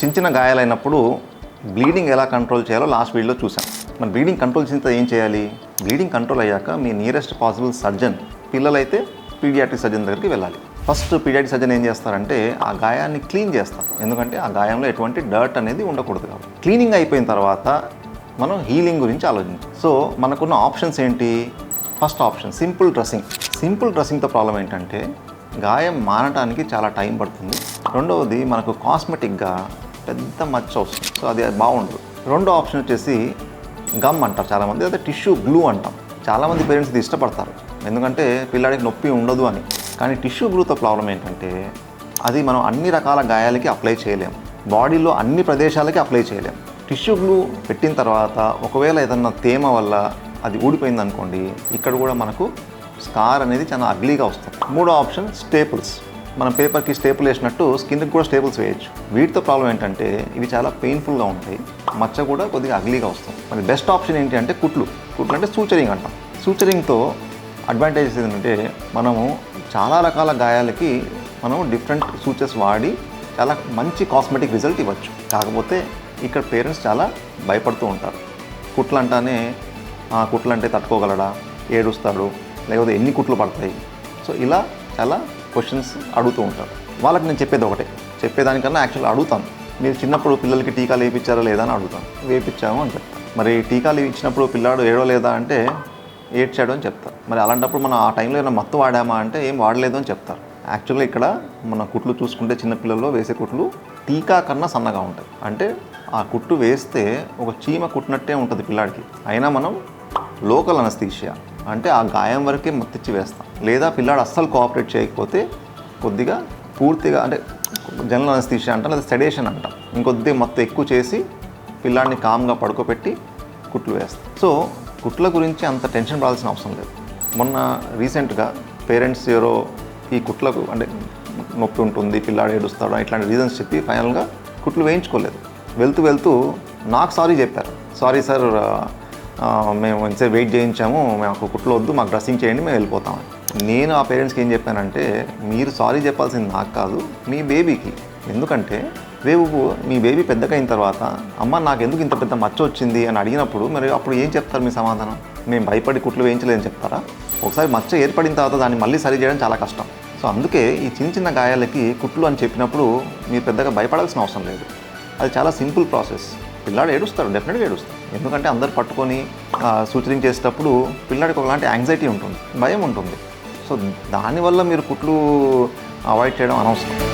చిన్న చిన్న గాయాలైనప్పుడు బ్లీడింగ్ ఎలా కంట్రోల్ చేయాలో లాస్ట్ వీడియోలో చూసాం మరి బ్లీడింగ్ కంట్రోల్ చేసిన తర్వాత ఏం చేయాలి? బ్లీడింగ్ కంట్రోల్ అయ్యాక మీ నియరెస్ట్ పాసిబుల్ సర్జన్ పిల్లలైతే పీడియాట్రిక్ సర్జన్ దగ్గరికి వెళ్ళాలి. ఫస్ట్ పీడియాట్రిక్ సర్జన్ ఏం చేస్తారంటే ఆ గాయాన్ని క్లీన్ చేస్తారు. ఎందుకంటే ఆ గాయంలో ఎటువంటి డర్ట్ అనేది ఉండకూడదు కాబట్టి. క్లీనింగ్ అయిపోయిన తర్వాత మనం హీలింగ్ గురించి ఆలోచించాం సో మనకున్న ఆప్షన్స్ ఏంటి? First option simple dressing simple డ్రెస్సింగ్తో problem ఏంటంటే గాయం మానటానికి చాలా టైం పడుతుంది. రెండవది మనకు కాస్మెటిక్గా పెద్ద మచ్చ వస్తుంది. సో అది బాగుండదు. రెండో ఆప్షన్ వచ్చేసి గమ్ అంటారు చాలామంది. అదే టిష్యూ గ్లూ అంటాం. చాలామంది పేరెంట్స్ ఇది ఇష్టపడతారు. ఎందుకంటే పిల్లాడికి నొప్పి ఉండదు అని. కానీ టిష్యూ గ్లూతో ప్రాబ్లం ఏంటంటే అది మనం అన్ని రకాల గాయాలకి అప్లై చేయలేం. బాడీలో అన్ని ప్రదేశాలకి అప్లై చేయలేం. టిష్యూ గ్లూ పెట్టిన తర్వాత ఒకవేళ ఏదన్నా తేమ వల్ల అది ఊడిపోయింది అనుకోండి ఇక్కడ కూడా మనకు స్కార్ అనేది చాలా అగ్లీగా వస్తుంది. మూడో ఆప్షన్ స్టేపుల్స్ మనం పేపర్కి స్టేపుల్ వేసినట్టు స్కిన్కి కూడా స్టేపుల్స్ వేయచ్చు. వీటితో ప్రాబ్లం ఏంటంటే ఇవి చాలా పెయిన్ఫుల్గా ఉంటాయి. మచ్చ కూడా కొద్దిగా అగ్లీగా వస్తుంది. మరి బెస్ట్ ఆప్షన్ ఏంటి అంటే కుట్లు. కుట్లు అంటే సూచరింగ్ అంటాం. సూచరింగ్తో అడ్వాంటేజెస్ ఏంటంటే మనము చాలా రకాల గాయాలకి మనం డిఫరెంట్ సూచర్స్ వాడి చాలా మంచి కాస్మెటిక్ రిజల్ట్ ఇవ్వచ్చు. కాకపోతే ఇక్కడ పేరెంట్స్ చాలా భయపడుతూ ఉంటారు. కుట్లు అంటానే "ఆ, కుట్లు అంటే తట్టుకోగలడా? ఏడుస్తాడు? లేకపోతే ఎన్ని కుట్లు పడతాయి? సో ఇలా చాలా క్వశ్చన్స్ అడుగుతూ ఉంటారు. వాళ్ళకి నేను చెప్పేది ఒకటే. చెప్పేదానికన్నా యాక్చువల్ అడుగుతాను. మీరు చిన్నప్పుడు పిల్లలకి టీకాలు వేయించారా లేదా అని అడుగుతాను. వేయించాము అని చెప్తాను మరి టీకాలు ఇచ్చినప్పుడు పిల్లాడు ఏడవలేదా అంటే ఏడ్చాడు అని చెప్తారు మరి అలాంటప్పుడు మనం ఆ టైంలో ఏమైనా మత్తు వాడామా అంటే ఏం వాడలేదు అని చెప్తారు యాక్చువల్గా ఇక్కడ మన కుట్లు చూసుకుంటే చిన్నపిల్లల్లో వేసే కుట్లు టీకా కన్నా సన్నగా ఉంటాయి. అంటే ఆ కుట్టు వేస్తే ఒక చీమ కుట్టినట్టే ఉంటుంది పిల్లాడికి. అయినా మనం లోకల్ అనస్థీషియా అంటే ఆ గాయం వరకే మత్తిచ్చి వేస్తాం. లేదా పిల్లాడు అస్సలు కోఆపరేట్ చేయకపోతే కొద్దిగా పూర్తిగా అంటే జనరల్ అనస్థీషియా అంటాం లేదా సెడేషన్ అంటాం. ఇంకొద్ది మొత్తం ఎక్కువ చేసి పిల్లాడిని కామ్గా పడుకోబెట్టి కుట్లు వేస్తాం. సో కుట్ల గురించి అంత టెన్షన్ పడాల్సిన అవసరం లేదు. మొన్న రీసెంట్గా పేరెంట్స్ ఎవరో ఈ కుట్లకు అంటే నొప్పి ఉంటుంది పిల్లాడు ఏడుస్తాడు ఇట్లాంటి రీజన్స్ చెప్పి ఫైనల్గా కుట్లు వేయించుకోలేదు. వెళ్తూ వెళ్తూ నాకు సారీ చెప్పారు. సారీ సార్ మేము ఎంతసేపు వెయిట్ చేయించాము మాకు కుట్లు వద్దు మాకు డ్రెస్సింగ్ చేయండి మేము వెళ్ళిపోతామని నేను ఆ పేరెంట్స్కి ఏం చెప్పానంటే మీరు సారీ చెప్పాల్సింది నాకు కాదు మీ బేబీకి ఎందుకంటే రేపు మీ బేబీ పెద్దగా అయిన తర్వాత అమ్మ నాకు ఎందుకు ఇంత పెద్ద మచ్చ వచ్చింది? అని అడిగినప్పుడు మరి అప్పుడు ఏం చెప్తారు మీ సమాధానం? మేము భయపడి కుట్లు వేయించలేదని చెప్తారా? ఒకసారి మచ్చ ఏర్పడిన తర్వాత దాన్ని మళ్ళీ సరి చేయడం చాలా కష్టం. సో అందుకే ఈ చిన్న చిన్న గాయాలకి కుట్లు అని చెప్పినప్పుడు మీరు పెద్దగా భయపడాల్సిన అవసరం లేదు. అది చాలా సింపుల్ ప్రాసెస్. పిల్లాడు ఏడుస్తాడు డెఫినెట్గా ఏడుస్తాడు. ఎందుకంటే అందరు పట్టుకొని సూచన చేసేటప్పుడు పిల్లాడికి ఒకలాంటి యాంగ్జైటీ ఉంటుంది భయం ఉంటుంది. సో దానివల్ల మీరు కుట్లు అవాయిడ్ చేయడం అనవసరం.